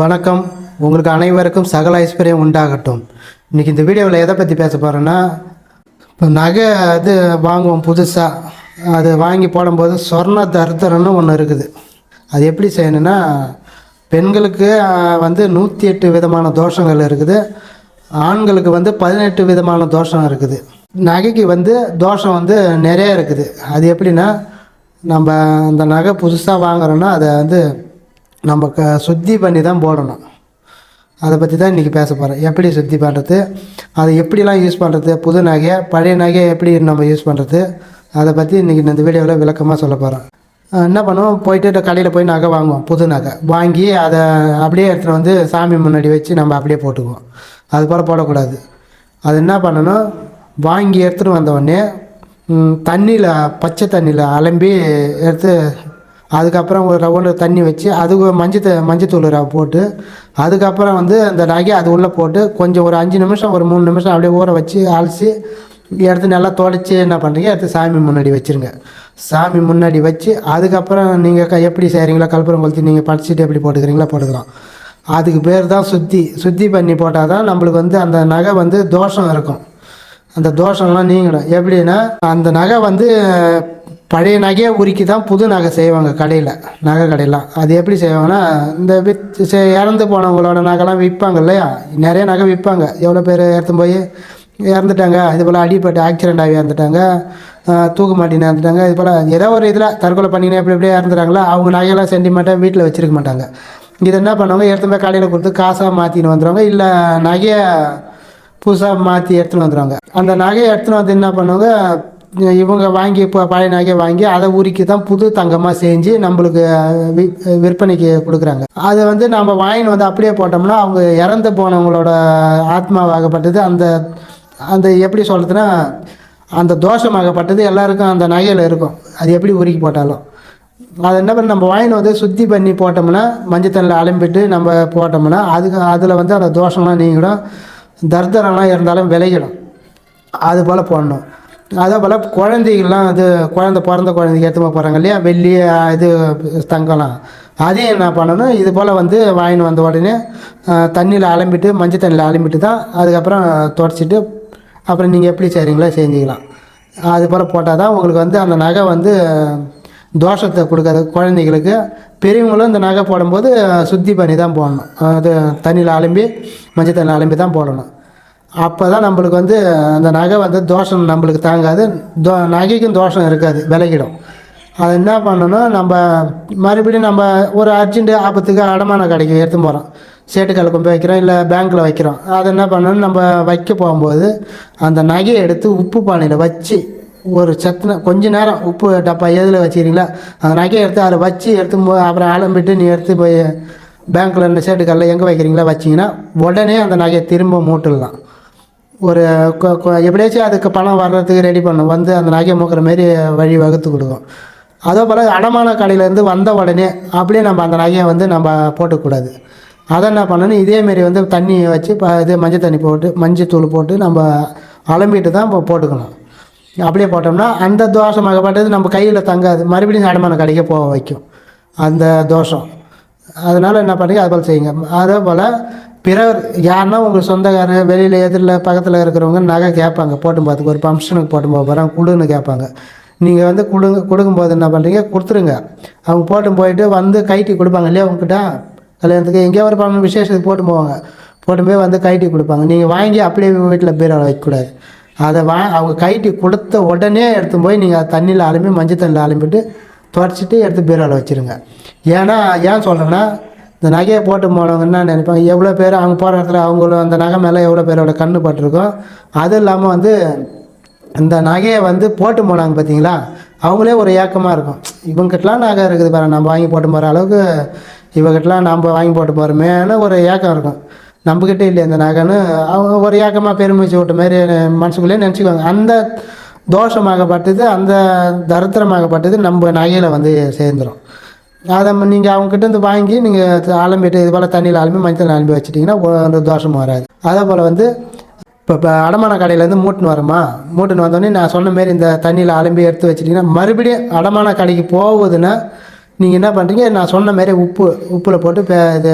வணக்கம். உங்களுக்கு அனைவருக்கும் சகல ஐஸ்வர்யம் உண்டாகட்டும். இன்றைக்கி இந்த வீடியோவில் எதை பற்றி பேச போகிறேன்னா இப்போ நகை அது வாங்குவோம் புதுசாக அது வாங்கி போடும்போது சொர்ண தர்தரன்னு ஒன்று இருக்குது. அது எப்படி செய்யணும்னா பெண்களுக்கு வந்து நூற்றி எட்டு விதமான தோஷங்கள் இருக்குது. ஆண்களுக்கு வந்து பதினெட்டு விதமான தோஷம் இருக்குது. நகைக்கு வந்து தோஷம் வந்து நிறைய இருக்குது. அது எப்படின்னா நம்ம அந்த நகை புதுசாக வாங்குறோன்னா அதை வந்து நம்ம க சுத்தி பண்ணி தான் போடணும். அதை பற்றி தான் இன்றைக்கி பேச போகிறேன் எப்படி சுத்தி பண்ணுறது அதை எப்படிலாம் யூஸ் பண்ணுறது புது நகையை பழைய நகையை எப்படி நம்ம யூஸ் பண்ணுறது அதை பற்றி இன்றைக்கி இந்த வீடியோவில் விளக்கமாக சொல்ல போகிறேன் என்ன பண்ணுவோம்? போயிட்டு கடையில் போய் நகை வாங்குவோம் புது நகை. வாங்கி அதை அப்படியே எடுத்துகிட்டு வந்து சாமி முன்னாடி வச்சு நம்ம அப்படியே போட்டுக்குவோம். அது போல் போடக்கூடாது. அது என்ன பண்ணணும்? வாங்கி எடுத்துகிட்டு வந்தவொடனே தண்ணியில் பச்சை தண்ணியில் அலம்பி எடுத்து அதுக்கப்புறம் ஒரு ரவுண்டு தண்ணி வச்சு அதுக்கு மஞ்சள் மஞ்சத்தூள் ரவை போட்டு அதுக்கப்புறம் வந்து அந்த நகையை அது உள்ளே போட்டு கொஞ்சம் ஒரு அஞ்சு நிமிஷம் ஒரு மூணு நிமிஷம் அப்படியே ஊற வச்சு அலசி எடுத்து நல்லா தொடச்சி என்ன பண்ணுறீங்க எடுத்து சாமி முன்னாடி வச்சுருங்க. சாமி முன்னாடி வச்சு அதுக்கப்புறம் நீங்கள் எப்படி செய்கிறீங்களா கல்பரம் கொளுத்தி நீங்கள் படிச்சுட்டு எப்படி போட்டுக்கிறீங்களா போட்டுக்கலாம். அதுக்கு பேர் தான் சுத்தி. சுத்தி பண்ணி போட்டால் தான் நம்மளுக்கு வந்து அந்த நகை வந்து தோஷம் இருக்கும். அந்த தோஷம்லாம் நீங்கிடும் எப்படின்னா அந்த நகை வந்து பழைய நகையை உருக்கி தான் புது நகை செய்வாங்க கடையில் நகை கடையெல்லாம் அது எப்படி செய்வாங்கன்னா இந்த வித் இறந்து போனவங்களோட நகைலாம் விற்பாங்க இல்லையா? நிறைய நகை விற்பாங்க. எவ்வளோ பேர் எடுத்து போய் இறந்துட்டாங்க இது போல் அடிப்பட்டு ஆக்சிடெண்ட் ஆகி இறந்துட்டாங்க தூக்கு மாட்டின்னு இறந்துட்டாங்க இது போல் ஏதோ ஒரு இதில் தற்கொலை பண்ணினே எப்படி எப்படியே இறந்துட்டாங்களோ? அவங்க நகையெல்லாம் சென்டிமெண்ட்டாக வீட்டில் வச்சிருக்க மாட்டாங்க. இது என்ன பண்ணுவாங்க? எடுத்து போய் கடையில் கொடுத்து காசாக மாற்றின்னு வந்துடுவாங்க இல்லை நகையை புதுசாக மாற்றி எடுத்துன்னு வந்துடுவாங்க அந்த நகையை எடுத்துன்னு வந்து என்ன பண்ணுவாங்க? இவங்க வாங்கி இப்போ பழைய நகையை வாங்கி அதை உருக்கி தான் புது தங்கமாக செஞ்சு நம்மளுக்கு வி விற்பனைக்கு கொடுக்குறாங்க. அதை வந்து நம்ம வாங்கின்னு வந்து அப்படியே போட்டோம்னா அவங்க இறந்து போனவங்களோட ஆத்மாவாகப்பட்டது அந்த அந்த எப்படி சொல்கிறதுனா அந்த தோஷமாகப்பட்டது எல்லாருக்கும் அந்த நகையில் இருக்கும். அது எப்படி உருக்கி போட்டாலும். அது என்ன பண்ண நம்ம வாங்கின்னு வந்து சுத்தி பண்ணி போட்டோம்னா மஞ்சள் தண்ணியில் அலம்பிட்டு நம்ம போட்டோம்னா அதுக்கு அதில் வந்து அந்த தோஷம்லாம் நீங்கிடும். தர்தரெல்லாம் இருந்தாலும் விளையிடும் அது போல் போடணும். அதே போல் குழந்தைகள்லாம் இது குழந்த பிறந்த குழந்தைக்கு எடுத்து போகிறாங்க இல்லையா? வெள்ளி இது தங்கலாம் அதையும் என்ன பண்ணணும்? இது போல் வந்து வாங்கின்னு வந்த உடனே தண்ணியில் அலம்பிட்டு மஞ்சள் தண்ணியில் அலம்பிட்டு தான் அதுக்கப்புறம் தொடச்சிட்டு அப்புறம் நீங்கள் எப்படி செய்கிறீங்களோ செஞ்சுக்கலாம். அது போல் போட்டால் தான் உங்களுக்கு வந்து அந்த நகை வந்து தோஷத்தை கொடுக்காது. குழந்தைங்களுக்கு பெரியவங்களும் இந்த நகை போடும்போது சுத்தி பண்ணி தான் போடணும். அது தண்ணியில் அலம்பி மஞ்சள் தண்ணியில் அலம்பி தான் போடணும். அப்போ தான் நம்மளுக்கு வந்து அந்த நகை வந்து தோஷம் நம்மளுக்கு தாங்காது. தோ நகைக்கும் தோஷம் இருக்காது விலகிடும். அது என்ன பண்ணணும் நம்ம மறுபடியும் நம்ம ஒரு அர்ஜெண்ட்டு ஆபத்துக்கு அடமான கடைக்கு எடுத்து போகிறோம் சேட்டு கொண்டு போய் வைக்கிறோம் இல்லை பேங்க்கில் வைக்கிறோம். அதை என்ன பண்ணணும் நம்ம வைக்க போகும்போது அந்த நகையை எடுத்து உப்பு பானையில் வச்சு ஒரு சத்துன கொஞ்ச நேரம் உப்பு டப்பா எதில் வச்சுக்கிறீங்களா அந்த நகையை எடுத்து அதில் வச்சு எடுத்து போ அப்புறம் ஆளம்பிட்டு நீ எடுத்து போய் பேங்க்கில் இந்த சேட்டுக்கல்ல எங்கே வைக்கிறீங்களா வச்சிங்கன்னா உடனே அந்த நகையை திரும்ப மூட்டிடலாம். ஒரு கொ- எப்படியாச்சும் அதுக்கு பணம் வர்றதுக்கு ரெடி பண்ணும் வந்து அந்த நகையை மூக்கிற மாரி வழி வகுத்து கொடுக்கும். அதே போல் அடமான கடையிலேருந்து வந்த உடனே அப்படியே நம்ம அந்த நகையை வந்து நம்ம போட்டுக்கூடாது. அதை என்ன பண்ணணும்? இதேமாரி வந்து தண்ணி வச்சு ப இது மஞ்சள் தண்ணி போட்டு மஞ்சள் தூள் போட்டு நம்ம அலம்பிட்டு தான் இப்போ போட்டுக்கணும். அப்படியே போட்டோம்னா அந்த தோஷமாகப்பட்டது நம்ம கையில் தங்காது. மறுபடியும் அடமான கடைக்கு போக வைக்கும். அந்த தோஷம். அதனால் என்ன பண்ணுங்க அது போல் செய்யுங்க. அதே போல் பிறர் யாருன்னா உங்கள் சொந்தக்காரர் வெளியில் எதிரில் பக்கத்தில் இருக்கிறவங்க நகை கேட்பாங்க. போட்டும் பார்த்துக்கு ஒரு ஃபங்க்ஷனுக்கு போட்டும் போக போகிறேன் கொடுன்னு கேட்பாங்க. நீங்கள் வந்து கொடுங்க கொடுக்கும்போது என்ன பண்ணுறீங்க கொடுத்துருங்க. அவங்க போட்டும் போயிட்டு வந்து கைட்டி கொடுப்பாங்க இல்லையா உங்ககிட்ட? கல்யாணத்துக்கு எங்கேயோ ஒரு பண்ண விசேஷத்துக்கு போட்டு போவாங்க. போட்டு போய் வந்து கைட்டி கொடுப்பாங்க. நீங்கள் வாங்கி அப்படியே வீட்டில் பீரோவில் வைக்கக்கூடாது. அதை வா அவங்க கைட்டி கொடுத்த உடனே எடுத்து போய் நீங்கள் தண்ணியில் அலம்பி மஞ்சள் தண்ணியில் அலம்பிட்டு துடைச்சிட்டு எடுத்து பீரோவில் வச்சுருங்க. ஏன்னா ஏன் சொல்கிறேன்னா இந்த நகையை போட்டு போனவங்க என்ன நினைப்பாங்க எவ்வளோ பேர் அவங்க போகிற இடத்துல அவங்களும் அந்த நகை மேலே எவ்வளோ பேரோட கண்ணு பட்டிருக்கோம். அதுவும் இல்லாமல் வந்து இந்த நகையை வந்து போட்டு போனாங்க பார்த்தீங்களா அவங்களே ஒரு ஏக்கமாக இருக்கும். இவங்ககிட்டலாம் நகை இருக்குது பாரு நம்ம வாங்கி போட்டு போகிற அளவுக்கு இவங்ககிட்டலாம் நம்ம வாங்கி போட்டு போகிறோமேனு ஒரு ஏக்கம் இருக்கும். நம்மக்கிட்ட இல்லை இந்த நகைன்னு அவங்க ஒரு ஏக்கமாக பெருமிச்சு விட்ட மாதிரி மனசுக்குள்ளேயே நினச்சிக்குவாங்க. அந்த தோஷமாகப்பட்டது அந்த தரித்திரமாகப்பட்டது நம்ம நகையில் வந்து சேர்ந்துடும் அதை நீங்கள் அவங்ககிட்ட இருந்து வாங்கி நீங்கள் ஆலம்பிட்டு இது போல் தண்ணியில் ஆலம்பி மஞ்சள் அலம்பி வச்சிட்டிங்கன்னா ஒரு தோஷமும் வராது. அதே போல் வந்து இப்போ இப்போ அடமான கடையிலேருந்து மூட்டுன்னு வரோமா? மூட்டுன்னு வந்தோடனே நான் சொன்ன மாரி இந்த தண்ணியில் அலம்பி எடுத்து வச்சிட்டிங்கன்னா மறுபடியும் அடமான கடைக்கு போகுதுன்னா நீங்கள் என்ன பண்ணுறீங்க நான் சொன்ன மாரி உப்பு உப்பில் போட்டு இப்போ இது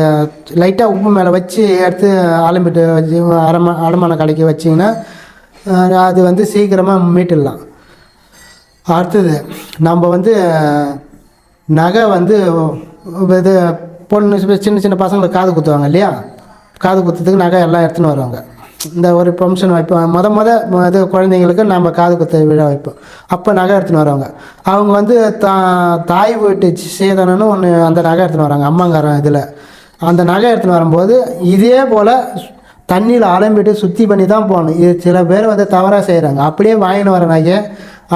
லைட்டாக உப்பு மேலே வச்சு எடுத்து அலம்பிட்டு வச்சு அடமா அடமான கடைக்கு வச்சிங்கன்னா அது வந்து சீக்கிரமாக மீட்டுடலாம். அடுத்தது நம்ம வந்து நகை வந்து இது பொண்ணு சின்ன சின்ன பசங்களுக்கு காது குத்துவாங்க இல்லையா? காது குத்துறதுக்கு நகை எல்லாம் எடுத்துன்னு வருவாங்க. இந்த ஒரு ஃபங்க்ஷன் வைப்போம். முத முத இது குழந்தைங்களுக்கு நம்ம காது குத்து விழா வைப்போம். அப்போ நகை எடுத்துன்னு வருவாங்க. அவங்க வந்து தா தாய் வீட்டு சேதனன்னு ஒன்று அந்த நகை எடுத்துன்னு வராங்க. அம்மாங்காரன் இதில். அந்த நகை எடுத்துன்னு வரும்போது இதே போல் தண்ணியில் அலம்பிட்டு சுத்தி பண்ணி தான் போகணும். இது சில பேர் வந்து தவறாக செய்கிறாங்க அப்படியே வாங்கின்னு வர நகையை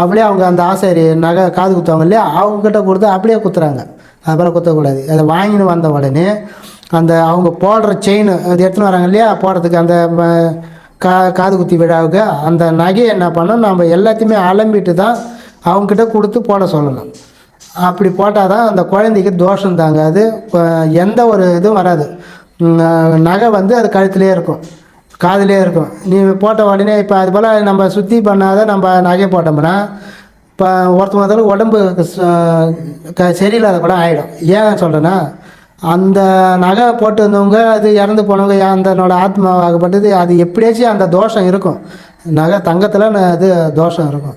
அப்படியே அவங்க அந்த ஆசாரி நகை காது குத்துவாங்க இல்லையா? அவங்கக்கிட்ட கொடுத்து அப்படியே குத்துறாங்க. அதுபோல் குத்தக்கூடாது. அதை வாங்கின்னு வந்த உடனே அந்த அவங்க போடுற செயின் அது எடுத்துன்னு வராங்க இல்லையா? போடுறதுக்கு அந்த ம, கா காது குத்தி விழாவுக்கு அந்த நகையை என்ன பண்ணோம் நம்ம எல்லாத்தையுமே அலம்பிட்டு தான் அவங்கக்கிட்ட கொடுத்து போட சொல்லணும். அப்படி போட்டால் தான் அந்த குழந்தைக்கு தோஷம் தாங்காது. இப்போ எந்த ஒரு இதுவும் வராது. நகை வந்து அது கழுத்துலேயே இருக்கும். காதுலேயே இருக்கும். நீ போட்ட உடனே இப்போ அது போல் நம்ம சுத்தி பண்ணாத நம்ம நகை போட்டோம்னா இப்போ ஒருத்த முதல்ல உடம்பு க சரியில்லாத கூட ஆகிடும் ஏன் சொல்கிறேன்னா அந்த நகை போட்டு வந்தவங்க அது இறந்து போனவங்க அந்தனோட ஆத்மாவாகப்பட்டது அது எப்படியாச்சும் அந்த தோஷம் இருக்கும். நகை தங்கத்தில் அது தோஷம் இருக்கும்.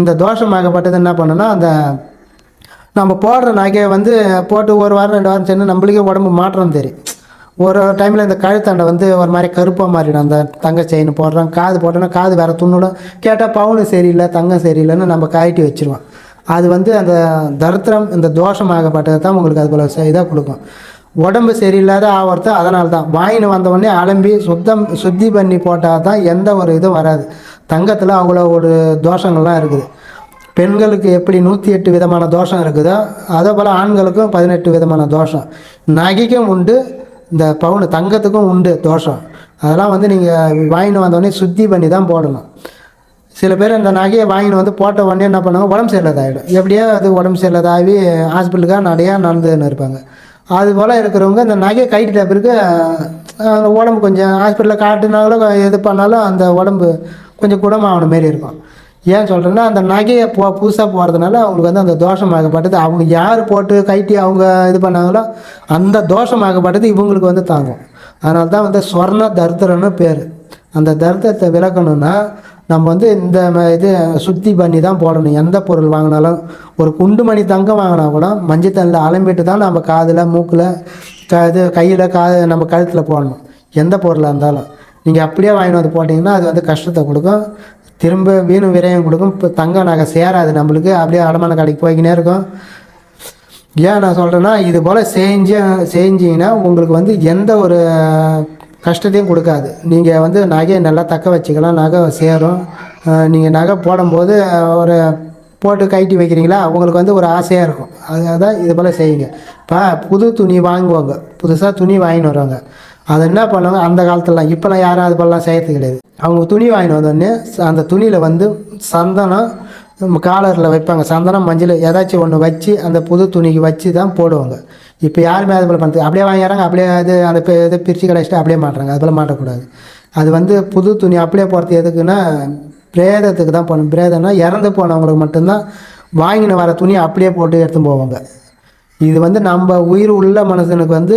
இந்த தோஷமாகப்பட்டது என்ன பண்ணுன்னா அந்த நம்ம போடுற நகையை வந்து போட்டு ஒரு வாரம் ரெண்டு வாரம் சென்று நம்மளுக்கே உடம்பு மாற்றம் தெரியும். ஒரு டைமில் இந்த கழுத்தாண்டை வந்து ஒரு மாதிரி கருப்பாக மாறிடும். அந்த தங்க செயின் போடுறோம். காது போட்டோன்னா காது வேறு துண்ணுடும். கேட்டால் பவுனு சரியில்லை தங்கம் சரியில்லைன்னு நம்ம கழட்டி வச்சிருவோம். அது வந்து அந்த தரித்திரம் இந்த தோஷமாகப்பட்டது தான் உங்களுக்கு அது போல் இதாக கொடுக்கும். உடம்பு சரியில்லாத ஆவறது அதனால தான். வாங்கின்னு வந்தவொடனே அலம்பி சுத்தம் சுத்தி பண்ணி போட்டால் தான் எந்த ஒரு இதுவும் வராது. தங்கத்தில் அவ்வளோ ஒரு தோஷங்கள்லாம் இருக்குது. பெண்களுக்கு எப்படி நூற்றி எட்டு விதமான தோஷம் இருக்குதோ அதே போல் ஆண்களுக்கும் பதினெட்டு விதமான தோஷம். நகைக்கும் உண்டு இந்த பவுன் தங்கத்துக்கும் உண்டு தோஷம். அதெல்லாம் வந்து நீங்கள் வாங்கிட்டு வந்தோடனே சுத்தி பண்ணி தான் போடணும். சில பேர் அந்த நகையை வாங்கிட்டு வந்து போட்ட உடனே என்ன பண்ணுவாங்க? உடம்பு சரியில்லாதாகிடும் எப்படியோ அது உடம்பு சரியில்லாதாகி ஹாஸ்பிட்டலுக்காக நிறையா நடந்துன்னு இருப்பாங்க. அது போல் இருக்கிறவங்க இந்த நகையை கைட்டிட்ட பிறகு உடம்பு கொஞ்சம் ஹாஸ்பிட்டலில் காட்டுனாலும் இது பண்ணாலும் அந்த உடம்பு கொஞ்சம் குணமாகன மாரி இருக்கும். ஏன் சொல்கிறேன்னா அந்த நகையை போ புதுசாக போகிறதுனால அவங்களுக்கு வந்து அந்த தோஷமாகப்பட்டது. அவங்க யார் போட்டு கைட்டி அவங்க இது பண்ணாங்களோ அந்த தோஷமாகப்பட்டது இவங்களுக்கு வந்து தாங்கும். அதனால தான் வந்து ஸ்வர்ண தரித்திரம்னு பேர். அந்த தரித்திரத்தை விளக்கணும்னா நம்ம வந்து இந்த இது சுத்தி பண்ணி தான் போடணும். எந்த பொருள் வாங்கினாலும் ஒரு குண்டு மணி தங்கம் வாங்கினா கூட மஞ்சள் தண்ணியில் அலம்பிட்டு தான் நம்ம காதில் மூக்கில் க இது கையில் கா நம்ம கழுத்தில் போடணும். எந்த பொருளாக இருந்தாலும். நீங்கள் அப்படியே வாங்கிட்டு வந்து போட்டிங்கன்னா அது வந்து கஷ்டத்தை கொடுக்கும். திரும்ப வீணும் விரயம் கொடுக்கும். இப்போ தங்கம் நகை சேராது நம்மளுக்கு. அப்படியே அடமான கடைக்கு போய்கினே இருக்கும். ஏன் நான் சொல்கிறேன்னா இது போல் செஞ்சு செஞ்சீங்கன்னா உங்களுக்கு வந்து எந்த ஒரு கஷ்டத்தையும் கொடுக்காது. நீங்கள் வந்து நகையை நல்லா தக்க வச்சுக்கலாம். நகை சேரும். நீங்கள் நகை போடும்போது ஒரு போட்டு கைட்டி வைக்கிறீங்களா? உங்களுக்கு வந்து ஒரு ஆசையாக இருக்கும். அதுக்காக தான் இது போல் செய்யுங்க. இப்போ புது துணி வாங்குவாங்க. புதுசாக துணி வாங்கின்னு வருவாங்க. அதை என்ன பண்ணுவாங்க? அந்த காலத்துலலாம். இப்போலாம் யாரும் அது போலலாம் செய்யறது கிடையாது. அவங்க துணி வாங்கிட்டு வந்தோடனே அந்த துணியில் வந்து சந்தனம் நம்ம காலரில் வைப்பாங்க. சந்தனம் மஞ்சள் ஏதாச்சும் ஒன்று வச்சு அந்த புது துணிக்கு வச்சு தான் போடுவாங்க. இப்போ யாருமே அது போல் பண்ணுறது அப்படியே வாங்கிறாங்க அப்படியே அது அந்த இதை பிரித்து கடைச்சிட்டு அப்படியே மாட்டுறாங்க. அது போல் மாட்டக்கூடாது. அது வந்து புது துணி அப்படியே போகிறது எதுக்குன்னா பிரேதத்துக்கு தான் போகணும் பிரேதம்னா இறந்து போனவங்களுக்கு மட்டும்தான் வாங்கின வர துணி அப்படியே போட்டு எடுத்துன்னு போவாங்க. இது வந்து நம்ம உயிர் உள்ள மனுஷனுக்கு வந்து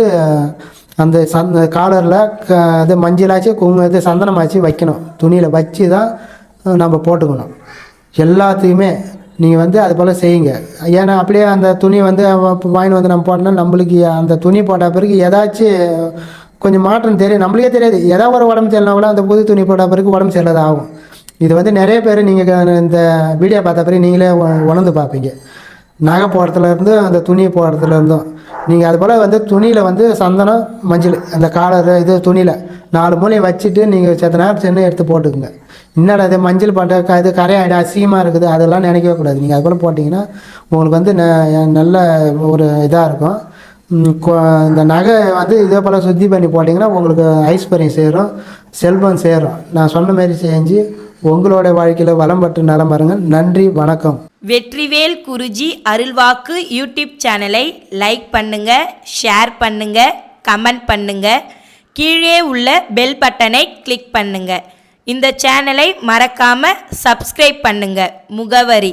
அந்த சந்த காலரில் க இது மஞ்சளாச்சு குங்கு இது சந்தனமாச்சு வைக்கணும். துணியில் வச்சு தான் நம்ம போட்டுக்கணும். எல்லாத்தையுமே நீங்கள் வந்து அது போல் செய்யுங்க. ஏன்னா அப்படியே அந்த துணி வந்து வாங்கிட்டு வந்து நம்ம போட்டோம்னா நம்மளுக்கு அந்த துணி போட்ட பிறகு ஏதாச்சும் கொஞ்சம் மாற்றம் தெரியும். நம்மளுக்கே தெரியாது. ஏதாவது ஒரு உடம்பு சரியில்லைனா கூட அந்த புது துணி போட்ட பிறகு உடம்பு சரியில்லாத ஆகும் இது வந்து நிறைய பேர் நீங்கள் இந்த வீடியோ பார்த்த பிறகு நீங்களே உணர்ந்து பார்ப்பீங்க. நகை போடுறதுலேருந்து அந்த துணி போடுறதுலேருந்தும் நீங்கள் அது போல் வந்து துணியில் வந்து சந்தனம் மஞ்சள் அந்த காலர் இது துணியில் நாலு மூலையும் வச்சுட்டு நீங்கள் செத்த நேரம் சென்று எடுத்து போட்டுக்குங்க. என்னடா இது மஞ்சள் போட்ட க இது கரையாயிடும் அசிங்கமாக இருக்குது அதெல்லாம் நினைக்கவே கூடாது. நீங்கள் அது போல் போட்டிங்கன்னா உங்களுக்கு வந்து நல்ல ஒரு இதாக இருக்கும். கொ- இந்த நகை வந்து இதே போல் சுத்தி பண்ணி போட்டிங்கன்னா உங்களுக்கு ஐஸ்வர்யம் சேரும் செல்வம் சேரும். நான் சொன்ன மாதிரி செஞ்சு உங்களோட வாழ்க்கையில் வளம் பட்டு நலம் பாருங்க. நன்றி வணக்கம். வெற்றிவேல் குருஜி அருள்வாக்கு யூடியூப் சேனலை லைக் பண்ணுங்க ஷேர் பண்ணுங்க கமெண்ட் பண்ணுங்க. கீழே உள்ள பெல் பட்டனை கிளிக் பண்ணுங்க. இந்த சேனலை மறக்காம சப்ஸ்கிரைப் பண்ணுங்க. முகவரி